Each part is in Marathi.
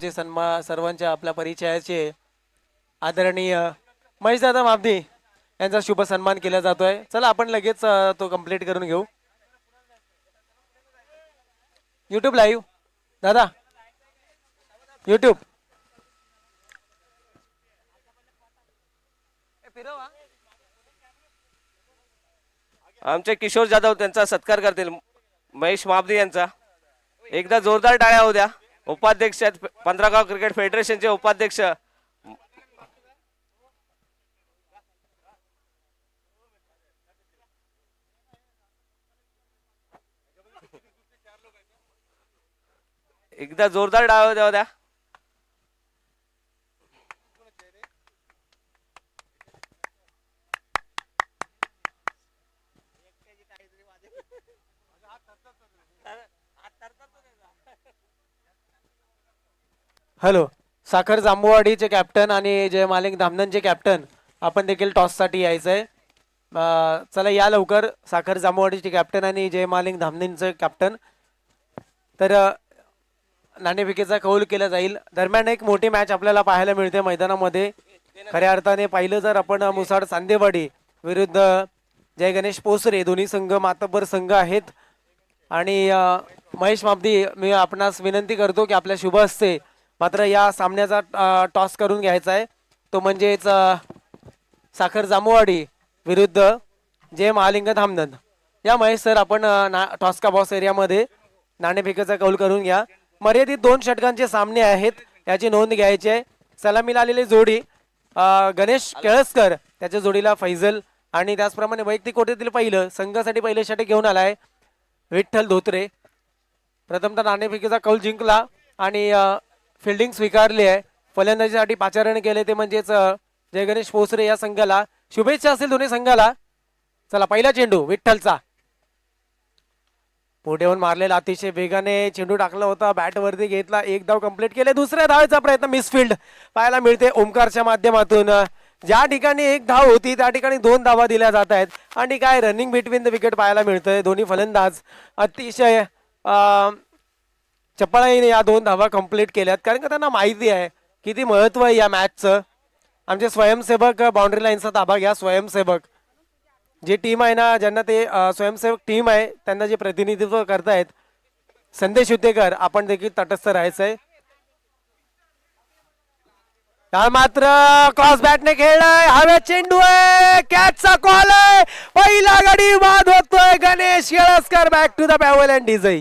जे सन्मा सर्वांच्या आपल्या परिचयाचे आदरणीय महेशदादा माबदी यांचा शुभ सन्मान केला जातोय. चला आपण लगेच तो कंप्लीट करून घेऊ. युट्यूब लाईव्ह दादा. युट्यूब आमचे किशोर जाधव त्यांचा सत्कार करतील. महेश माबदी यांचा. एकदा जोरदार टाळ्या होऊ द्या. उपाध्यक्ष आहेत. पंधरागाव क्रिकेट फेडरेशनचे उपाध्यक्ष. एकदा जोरदार डाव द्या हो द्या हॅलो साखर जांबुवाडीचे कॅप्टन आणि जय मालिक धामणनचे कॅप्टन आपण देखील टॉससाठी यायचं आहे चला या लवकर साखर जांबुवाडीचे कॅप्टन आणि जय मालिक धामणींचं कॅप्टन तर नाणेफिकेचा कौल केला जाईल. दरम्यान एक मोठी मॅच आपल्याला पाहायला मिळते मैदानामध्ये. खऱ्या अर्थाने पाहिलं जर आपण मुसाड सांदेवाडी विरुद्ध जय गणेश पोसरे दोन्ही संघ मातब्बर संघ आहेत. आणि महेश माबदी मी आपणास विनंती करतो की आपल्या शुभ असते मात्र या सामन्याचा टॉस करून घ्यायचा आहे. तो म्हणजेच साखर जामोवाडी विरुद्ध जे महालिंग धामदन या महेश सर आपण ना टॉस्का बॉस एरियामध्ये नाणेफेकीचा कौल करून घ्या. मर्यादित दोन षटकांचे सामने आहेत याची नोंद घ्यायची आहे. सलामीला आलेली जोडी गणेश केळसकर त्याच्या जोडीला फैजल आणि त्याचप्रमाणे वैयक्तिक कोटीतील पहिलं संघासाठी पहिले षटक घेऊन आलाय विठ्ठल धोत्रे. प्रथमतः नाणेफेकीचा कौल जिंकला आणि फिल्डिंग स्वीकारली आहे. फलंदाजीसाठी पाचारण केले ते म्हणजेच जयगणेश पोसरे या संघाला. शुभेच्छा असेल दोन्ही संघाला. चला पहिला चेंडू विठ्ठलचा. पुढे होऊन मारलेला अतिशय वेगाने चेंडू टाकला होता. बॅटवरती घेतला एक धाव कंप्लीट केले. दुसऱ्या धावेचा प्रयत्न मिसफिल्ड पाहायला मिळते ओमकारच्या माध्यमातून. ज्या ठिकाणी एक धाव होती त्या ठिकाणी दोन धावा दिल्या जात आहेत. आणि काय रनिंग बिटवीन द विकेट पाहायला मिळतंय. दोन्ही फलंदाज अतिशय चपळाईने या दोन धावा कंप्लीट केल्यात. कारण का त्यांना माहिती आहे किती महत्त्व आहे या मॅचचं आमचे स्वयंसेवक बाउंड्री लाईनचा ताबा घ्या स्वयंसेवक. जी टीम आहे ना ज्यांना ते स्वयंसेवक टीम आहे त्यांना जे प्रतिनिधित्व करतायत संदेश युद्धेकर आपण देखील तटस्थ राहायचं आहे मात्र क्रॉस बॅटने खेळलाय हवे चेंडू आहे कॅचचा कॉल आहे. पहिला गडी बाद होतोय Ganesh Kelaskar back to the pavilion and डिझाई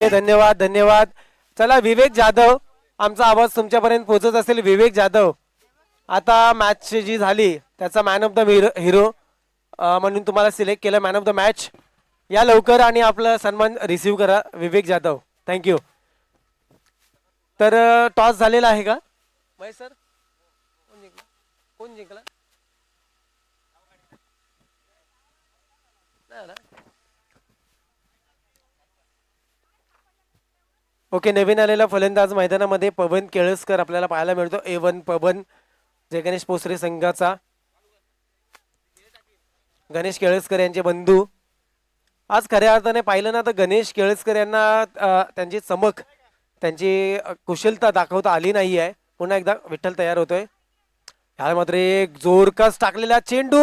धन्यवाद धन्यवाद. चला विवेक जाधव आमचा आवाज तुमच्यापर्यंत पोहोचत असेल. विवेक जाधव आता मॅच जी झाली त्याचा मॅन ऑफ द हिरो म्हणून तुम्हाला सिलेक्ट केलं मॅन ऑफ द मॅच या लवकर आणि आपला सन्मान रिसीव्ह करा विवेक जाधव. थँक्यू तर टॉस झालेला आहे का? महेश सर कोण जिंकला? कोण जिंकला? नाही ओके नवीन आलेला फलंदाज मैदानामध्ये पवन केळसकर आपल्याला पाहायला मिळतो. ए वन पवन जय गणेश पोसरे संघाचा. गणेश केळसकर यांचे बंधू. आज खऱ्या अर्थाने पाहिलं ना तर गणेश केळसकर यांना त्यांची चमक त्यांची कुशलता दाखवता आली नाही आहे पुन्हा एकदा विठ्ठल तयार होतोय. ह्या मात्र एक जोरकस टाकलेला चेंडू.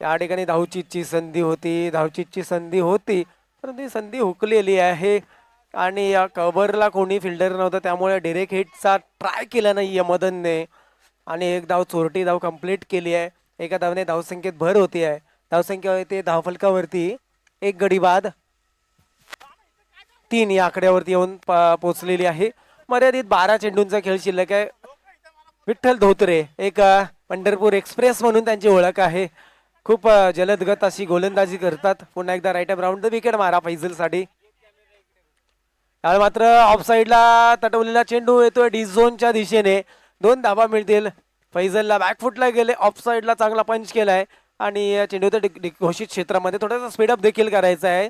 या ठिकाणी धावचीतची संधी होती धावचीतची संधी होती परंतु ही संधी हुकलेली आहे. आणि या कव्हरला कोणी फिल्डर नव्हतं त्यामुळे डिरेक्ट हिटचा ट्राय केला नाही या मदनने. आणि एक धाव चोरटी धाव कंप्लीट केली आहे. एका धावने धावसंख्येत भर होती आहे. धावसंख्या होती धावफलकावरती एक गडी बाद. तीन या आकड्यावरती येऊन प- आहे. मर्यादित बारा चेंडूंचा खेळ शिल्लक आहे. विठ्ठल धोत्रे एक पंढरपूर एक्सप्रेस म्हणून त्यांची ओळख आहे. खूप जलदगत अशी गोलंदाजी करतात. पुन्हा एकदा right up round the wicket मारा फैजलसाठी. त्यावेळी मात्र ऑफसाईडला तटवलेला चेंडू येतोय डी झोनच्या दिशेने. दोन धाबा मिळतील. फैजलला बॅकफुटला गेले. ऑफसाईडला चांगला पंच केलाय. आणि चेंडू तर घोषित क्षेत्रामध्ये थोडासा स्पीडअप देखील करायचा आहे.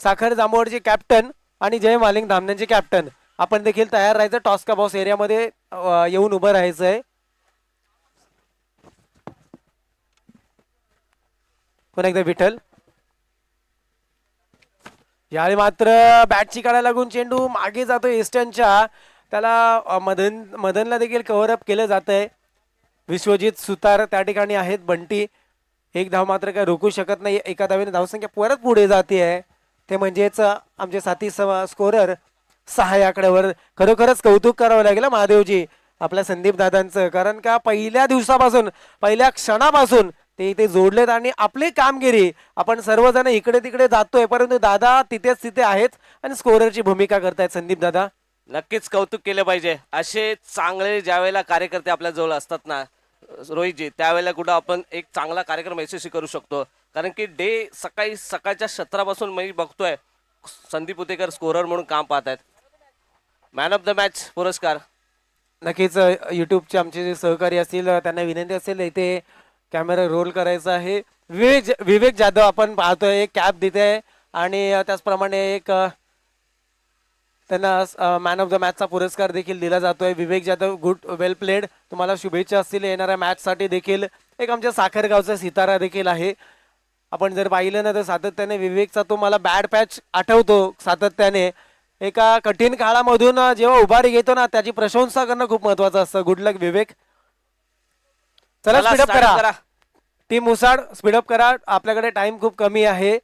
साखर जांभवडचे कॅप्टन आणि जय मालिंग धामण्यांचे कॅप्टन आपण देखील तयार राहायचं. टॉस्का बॉस एरियामध्ये येऊन उभं राहायचं आहे पुन्हा एकदा विठ्ठल. यावेळी मात्र बॅट काढायला लागून चेंडू मागे जातो ईस्टर्नच्या त्याला मदन मदनला देखील कव्हर अप केलं जात आहे विश्वजित सुतार त्या ठिकाणी आहेत बंटी. एक धाव मात्र काय रोखू शकत नाही एका धावेने धावसंख्या परत पुढे जाते आहे ते म्हणजेच आमचे साथी स्कोरर सहा या आकड्यावर खरोखरच कौतुक करावं लागेल महादेवजी. आपल्या संदीप दादांचं. कारण का पहिल्या दिवसापासून पहिल्या क्षणापासून ते इथे जोडलेत आणि आपली कामगिरी आपण सर्वजण इकडे तिकडे जातोय परंतु दादा तिथेच तिथे आहेत आणि स्कोररची भूमिका करतायत संदीप दादा. नक्कीच कौतुक केले पाहिजे. असे चांगले ज्यावेळेला कार्यकर्ते आपल्या जवळ असतात ना रोहितजी त्यावेळेला कुठं आपण एक चांगला कार्यक्रम यशस्वी करू शकतो. कारण की डे सकाळी सकाळच्या सत्रापासून मी बघतोय संदीप उतेकर स्कोरर म्हणून काम पाहत आहेत मॅन ऑफ द मॅच पुरस्कार. नक्कीच यूट्यूबचे आमचे जे सहकारी असतील त्यांना विनंती असेल इथे कॅमेरा रोल करायचा आहे. विवेक विवेक जाधव आपण पाहतोय एक कॅप देते आहे. आणि त्याचप्रमाणे एक त्यांना मॅन ऑफ द मॅचचा पुरस्कार देखील दिला जातोय. Vivek Jadhav good well played तुम्हाला शुभेच्छा असतील येणाऱ्या मॅचसाठी देखील. एक आमच्या साखरगावचा सितारा देखील आहे. आपण जर पाहिलं ना तर सातत्याने विवेकचा तो मला बॅड पॅच आठवतो सातत्याने. एका कठीण काळामधून जेव्हा उभारी घेतो ना त्याची प्रशंसा करणं खूप महत्वाचं असतं. Good luck Vivek. चला स्पीडअप करा. टीम मुसाड स्पीडअप करा. आपल्याकडे टाइम खूप कमी आहे.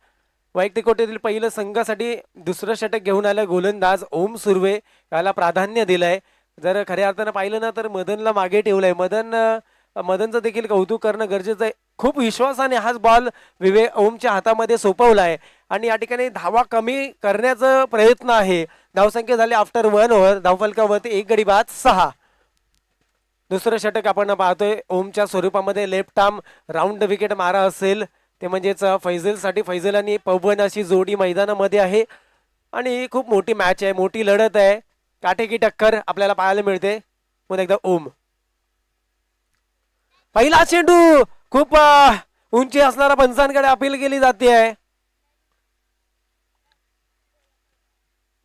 वैयक्तिक कोटीतील पहिलं संघासाठी दुसरं षटक घेऊन आलं गोलंदाज ओम सुर्वे. याला प्राधान्य दिलंय. जर खऱ्या अर्थानं पाहिलं ना तर मदनला मागे ठेवलंय. मदन मदनचं देखील कौतुक करणं गरजेचं आहे. खूप विश्वासाने हाच बॉल विवेक ओमच्या हातामध्ये सोपवलाय. आणि या ठिकाणी धावा कमी करण्याचा प्रयत्न आहे. धावसंख्या झाली आफ्टर वन ओव्हर धावफलकावरती एक गडी बाद सहा. दुसरं षटक आपण पाहतोय. ओमच्या स्वरूपामध्ये लेफ्ट आर्म राऊंड विकेट मारा असेल. ते म्हणजेच फैजलसाठी फैजल आणि पवन अशी जोडी मैदानामध्ये आहे. आणि खूप मोठी मॅच आहे मोठी लढत आहे. काटेकी टक्कर आपल्याला पाहायला मिळते. पुन्हा एकदा ओम. पहिला चेंडू! खूप उंची असणारा पंचांकडे अपील केली जाते आहे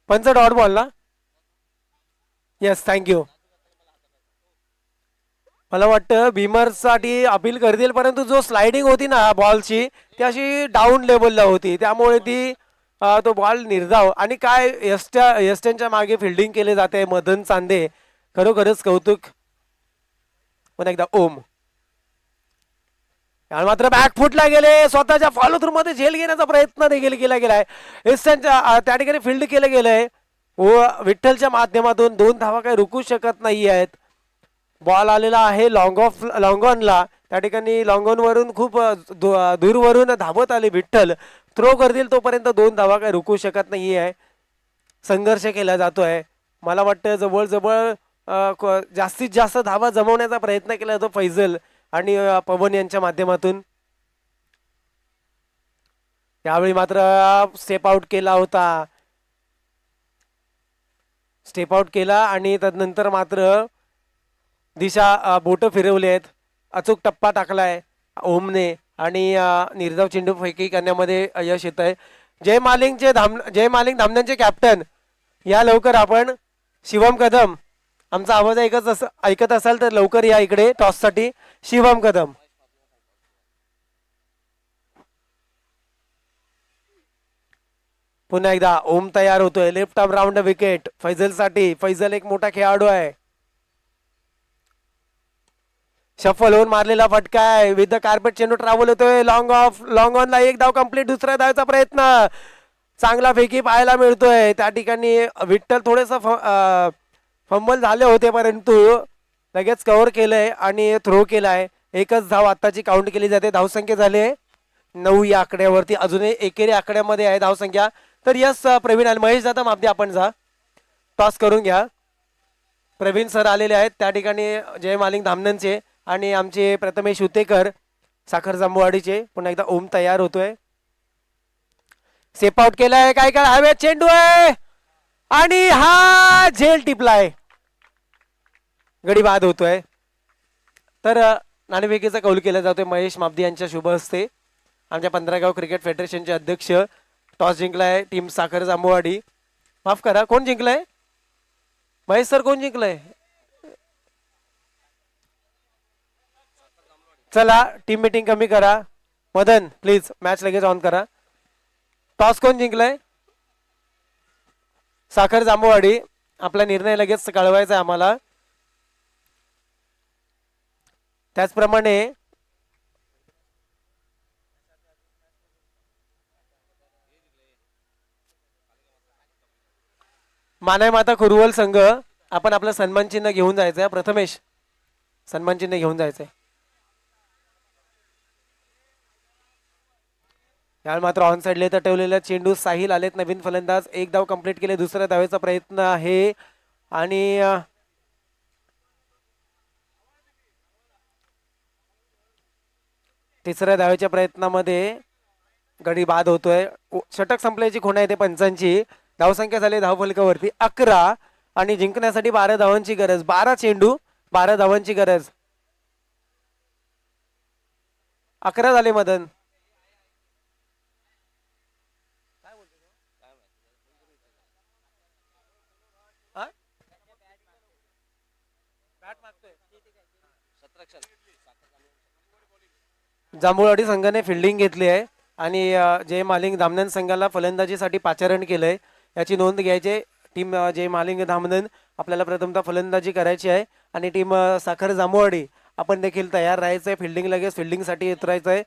पंच डॉट बॉल ना? येस थँक्यू मला वाटतं बीमरसाठी अपील करतील परंतु जो स्लायडिंग होती ना बॉलची ती अशी डाऊन लेवलला होती. त्यामुळे ती तो बॉल निर्धाव. आणि काय यस्ट्या यस्टनच्या मागे फिल्डिंग केले जाते मदन चांदे खरोखरच कौतुक. पुन्हा एकदा ओम. आणि मात्र बॅक फुटला गेले स्वतःच्या फॉलो थ्रू मध्ये झेल घेण्याचा प्रयत्न देखील केला गेलाय. एस्टनच्या त्या ठिकाणी फिल्ड केलं गेलंय. व विठ्ठलच्या माध्यमातून दोन धावा काही रुकू शकत नाही आहेत बॉल आलेला आहे लॉंग ऑफ लॉंग ऑनला. त्या ठिकाणी लॉंग खूप दू- दूरवरून धावत आले विठ्ठल. थ्रो करतील तोपर्यंत दोन धावा काही रुकू शकत नाही आहे संघर्ष केला जातो आहे मला वाटतं जवळजवळ जास्तीत जास्त धावा जमवण्याचा प्रयत्न केला जातो फैजल आणि पवन यांच्या माध्यमातून. त्यावेळी मात्र स्टेप आउट केला होता. स्टेप आउट केला आणि त्यानंतर मात्र दिशा बोटं फिरवली आहेत. अचूक टप्पा टाकलाय ओमने आणि निर्धाव चेंडू फैकी करण्यामध्ये यश येत आहे. जय मालिंगचे धाम जय मालिंग धामण्यांचे कॅप्टन या लवकर आपण शिवम कदम. आमचा आवाज ऐकत अस ऐकत असाल तर लवकर या इकडे टॉससाठी. शिवम कदम. पुन्हा एकदा ओम तयार होतोय. लेफ्ट आर्म राऊंड विकेट फैजलसाठी फैजल एक मोठा खेळाडू आहे. शफल होऊन मारलेला फटका आहे. विथ द कार्पेट चेंडू ट्रॅव्हल होतोय. लॉंग ऑफ लॉंग ऑन ला एक धाव कंप्लीट दुसऱ्या धावचा प्रयत्न. चांगला फेकी पाहायला मिळतोय. त्या ठिकाणी विठ्ठल थोडेस फंबल झाले होते परंतु लगेच कव्हर केलंय आणि थ्रो केलाय. एकच धाव आत्ताची काउंट केली जाते. धावसंख्या झाली नऊ या आकड्यावरती. अजूनही एकेरी आकड्यामध्ये आहे धावसंख्या तर यस प्रवीण आणि महेश दादा मापदे आपण जा. टॉस करून घ्या. प्रवीण सर आलेले आहेत. त्या ठिकाणी जय मालिंग धामनंचे आणि आमचे प्रथमेश उतेकर साखर जांबुवाडीचे पुन्हा एकदा ओम तयार होतोय. सेप आउट केलाय काय काय? हवे चेंडू आहे आणि हा झेल टिपलाय. गडी बाद होतोय. तर नाणेफेकीचा कौल केला जातोय महेश मापदी यांच्या शुभ हस्ते. आमच्या पंधरागाव क्रिकेट फेडरेशनचे अध्यक्ष टॉस जिंकलाय टीम साखर जांबुवाडी माफ करा कोण जिंकलंय? महेश सर कोण जिंकलंय? चला टीम मीटिंग कमी करा. मदन प्लीज मॅच लगेच ऑन करा. टॉस कोण जिंकलंय? साखर जांभूवाडी. आपला निर्णय लगेच कळवायचा आहे आम्हाला. त्याचप्रमाणे मानाय माता कुरुवल संघ आपण आपलं सन्मान चिन्ह घेऊन जायचंय. प्रथमेश सन्मान चिन्ह घेऊन जायचंय. त्यावेळी मात्र ऑन साईडले तर ठेवलेल्या चेंडू साहिल आलेत. नवीन फलंदाज एक धाव कंप्लीट केले दुसऱ्या धावेचा प्रयत्न आहे. आणि तिसऱ्या धावेच्या प्रयत्नामध्ये गडी बाद होतोय. षटक संपल्याची खुणा येते पंचांची. धावसंख्या झाली धावफलकावरती अकरा आणि जिंकण्यासाठी बारा धावांची गरज. बारा चेंडू बारा धावांची गरज. अकरा झाले मदन. जांभूळवाडी संघाने फिल्डिंग घेतली आहे. आणि जय मालिंग धामनन संघाला फलंदाजीसाठी पाचारण केलं आहे याची नोंद घ्यायची. टीम जय मालिंग धामनन आपल्याला प्रथमतः फलंदाजी करायची आहे. आणि टीम साखर जांभूवाडी आपण देखील तयार राहायचंय. फिल्डिंग लगेच फिल्डिंगसाठी उतरायचं आहे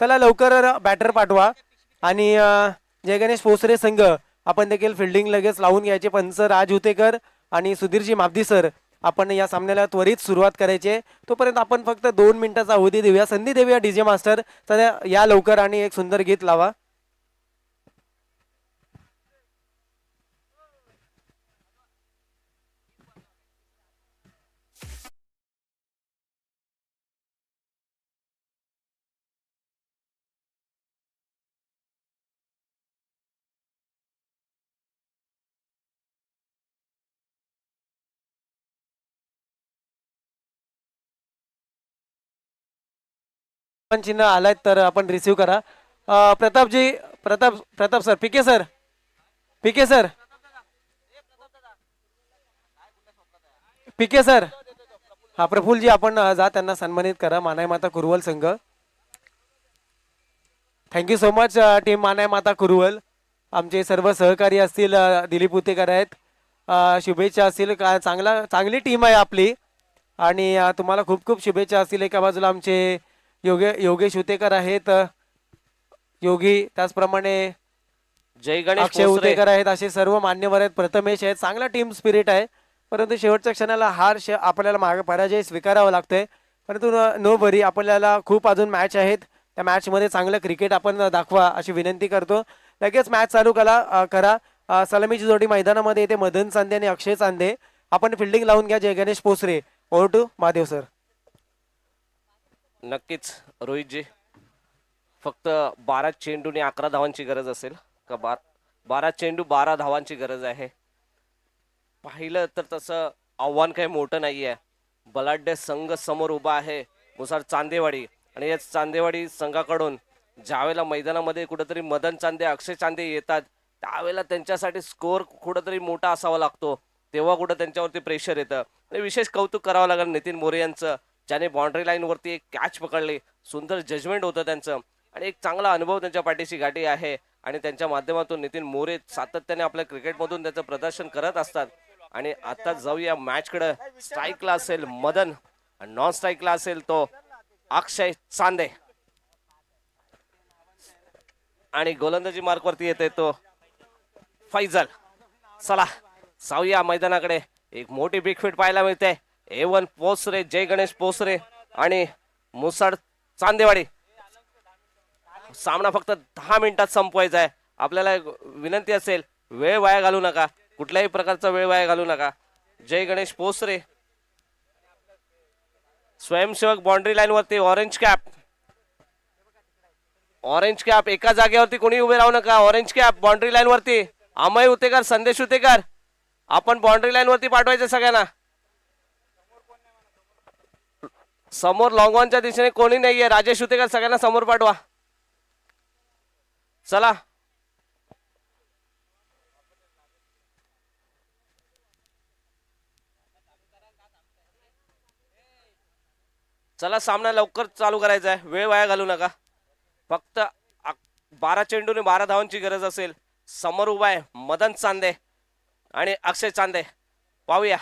त्याला लवकर बॅटर पाठवा. आणि जय गणेश पोसरे संघ आपण देखील फिल्डिंग लगेच लावून घ्यायचे. पंच राज हुतेकर आणि सुधीरजी माबदी सर आपण या सामन्याला त्वरित सुरुवात करायची आहे. तोपर्यंत आपण फक्त दोन मिनिटाचा अवधी देऊया. संधी देऊया डीजे मास्टर तर या लवकर आणि एक सुंदर गीत लावा. पण चिन्ह आलाय तर आपण रिसीव करा. प्रतापजी Pratap Pratap sir PK sir PK sir PK sir हा प्रफुलजी आपण जा त्यांना सन्मानित करा. मानाय माता कुरुवल संघ. थँक्यू सो मच टीम मानाय माता कुरुवल. आमचे सर्व सहकारी असतील दिलीप उतेकर आहेत. शुभेच्छा असतील. का चांगला चांगली टीम आहे आपली. आणि तुम्हाला खूप खूप शुभेच्छा असतील एका बाजूला आमचे योगे योगेश उतेकर आहेत. योगी त्याचप्रमाणे जय गणेश अक्षय उतेकर आहेत असे सर्व मान्यवर आहेत. प्रथमेश आहेत. चांगला टीम स्पिरिट आहे. परंतु शेवटच्या क्षणाला हार श- आपल्याला मागे पराजय स्वीकारावा लागतोय. परंतु नो बरी आपल्याला खूप अजून मॅच आहेत. त्या मॅच मध्ये चांगलं क्रिकेट आपण दाखवा अशी विनंती करतो. लगेच मॅच चालू करा. करा सलामीची जोडी मैदानामध्ये येते. मदन चांदे आणि अक्षय चांदे. आपण फिल्डिंग लावून घ्या. Jai Ganesh Posare. Over to Mahadev sir. नक्कीच रोहितजी. फक्त बारा चेंडूने अकरा धावांची गरज असेल का बार? बारा चेंडू बारा धावांची गरज आहे. पाहिलं तर तसं आव्हान काही मोठं नाही आहे बलाढ्य संघ समोर उभा आहे मुसार चांदेवाडी. आणि या चांदेवाडी संघाकडून ज्यावेळेला मैदानामध्ये कुठंतरी मदन चांदे अक्षय चांदे येतात त्यावेळेला त्यांच्यासाठी स्कोअर कुठंतरी मोठा असावा लागतो. तेव्हा कुठं त्यांच्यावरती प्रेशर येतं. आणि विशेष कौतुक करावं लागेल नितीन मोरे यांचं. ज्याने बाउंड्री लाईनवरती एक कॅच पकडली. सुंदर जजमेंट होतं त्यांचं. आणि एक चांगला अनुभव त्यांच्या पाठीशी गाठी आहे. आणि त्यांच्या माध्यमातून नितीन मोरे सातत्याने आपल्या क्रिकेटमधून त्याचं प्रदर्शन करत असतात. आणि आता जाऊया मॅचकडे स्ट्राईकला असेल मदन. आणि नॉन स्ट्राईकला असेल तो अक्षय चांदे. आणि गोलंदाजी मार्कवरती येते तो फैजल. चला जाऊया मैदानाकडे. एक मोठी बिग फिट पाहायला मिळते. ए वन पोसरे जय गणेश पोसरे आणि मुसाड चांदेवाडी. सामना फक्त दहा मिनिटात संपवायचा आहे. आपल्याला विनंती असेल वेळ वाया घालू नका. कुठल्याही प्रकारचा वेळ वाया घालू नका. जय गणेश पोसरे स्वयंसेवक बाउंड्री लाईन वरती ऑरेंज कॅप ऑरेंज कॅप एका जागेवरती कोणी उभे राहू नका. ऑरेंज कॅप बाउंड्री लाईन वरती. अमय उतेकर संदेश उतेकर. आपण बाउंड्री लाईन वरती पाठवायचं सगळ्यांना. समोर लॉंगॉनच्या दिशेने कोणी नाहीये. राजेश उतेकर सगळ्यांना समोर पाठवा. चला. चला सामना लवकर चालू करायचा आहे वेळ वाया घालू नका. फक्त बारा चेंडूने बारा धावांची गरज असेल. समोर उभा आहे मदन चांदे आणि अक्षय चांदे. पाहूया.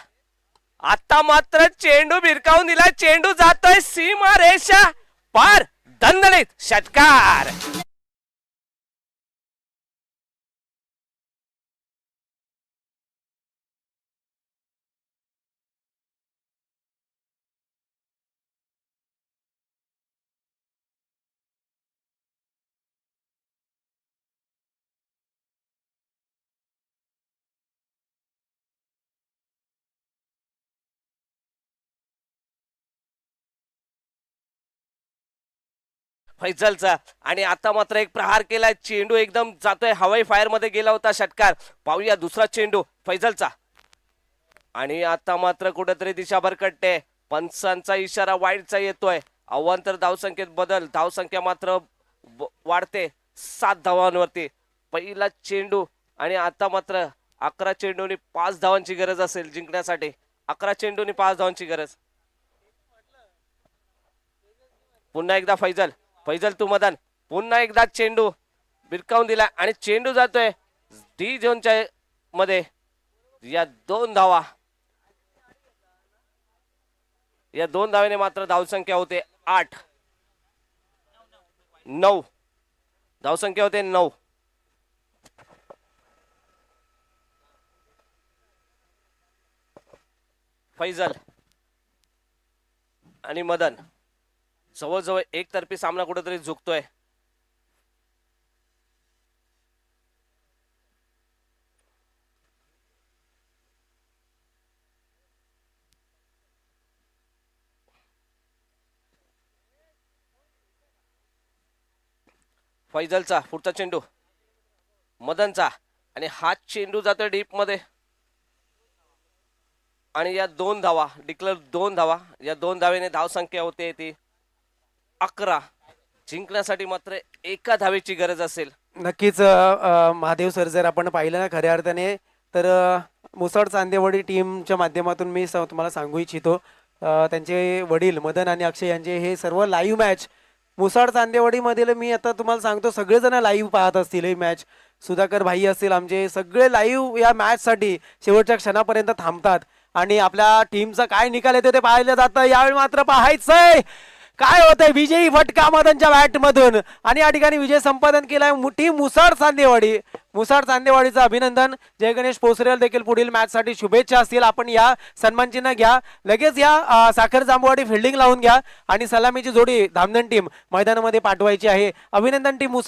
आता मात्र चेंडू भिरकावून दिला. चेंडू जातोय सीमा रेषा पार दणदणीत षटकार. फैजलचा. आणि आता मात्र एक प्रहार केलाय. चेंडू एकदम जातोय. हवाई फायरमध्ये गेला होता षटकार. पाहूया दुसरा चेंडू फैजलचा. आणि आता मात्र कुठेतरी दिशा भरकटते. पंचांचा इशारा वाईटचा येतोय. अवांतर धावसंख्येत बदल. धावसंख्या मात्र वाढते. सात धावांवरती. पहिला चेंडू आणि आता मात्र अकरा चेंडूनी पाच धावांची गरज असेल जिंकण्यासाठी. अकरा चेंडूनी पाच धावांची गरज. पुन्हा एकदा फैजल. फैजल तू मदन. पुन्हा एकदा चेंडू बिरकावून दिला आणि चेंडू जातोय डी झोनच्या मध्ये. या दोन धावा. या दोन धावेने मात्र धावसंख्या होते आठ. नऊ. धावसंख्या होते नऊ. फैजल आणि मदन. जवळजवळ एकतर्फी सामना कुठेतरी झुकतोय. फैजलचा पुढचा चेंडू. मदनचा. आणि हा चेंडू जातोय डीपमध्ये आणि या दोन धावा डिक्लेअर दोन धावा. या दोन धावेने धावसंख्या होते ती. अकरा. जिंकण्यासाठी मात्र एका धावेची गरज असेल. नक्कीच अ, महादेव सर जर आपण पाहिलं ना खऱ्या अर्थाने तर अ, मुसळ चांदेवडी टीमच्या माध्यमातून मी स- तुम्हाला सांगू इच्छितो. अ, त्यांचे वडील मदन आणि अक्षय यांचे हे सर्व लाईव्ह मॅच मुसाड चांदेवाडीमधील मी आता तुम्हाला सांगतो सगळेजण लाईव्ह पाहत असतील ही मॅच सुधाकर भाई असतील आमचे सगळे लाईव्ह या मॅचसाठी शेवटच्या क्षणापर्यंत थांबतात. आणि आपल्या टीमचा काय निकाल येतो ते पाहिलं जातं. यावेळी मात्र पाहायचंय! काय होतंय? विजयी फटका मदनच्या बॅट मधून आणि या ठिकाणी विजय संपादन केलाय मोठी मुसाड चांदेवाडी मुसाड चांदेवाडीचं अभिनंदन. जय गणेश पोसरेल देखील पुढील मॅच साठी शुभेच्छा असतील. आपण या सन्मान चिन्ह घ्या. लगेच या साखर जांबवाडी फिल्डिंग लावून घ्या. आणि सलामीची जोडी धामधन टीम मैदानामध्ये पाठवायची आहे. अभिनंदन टीम मुसाड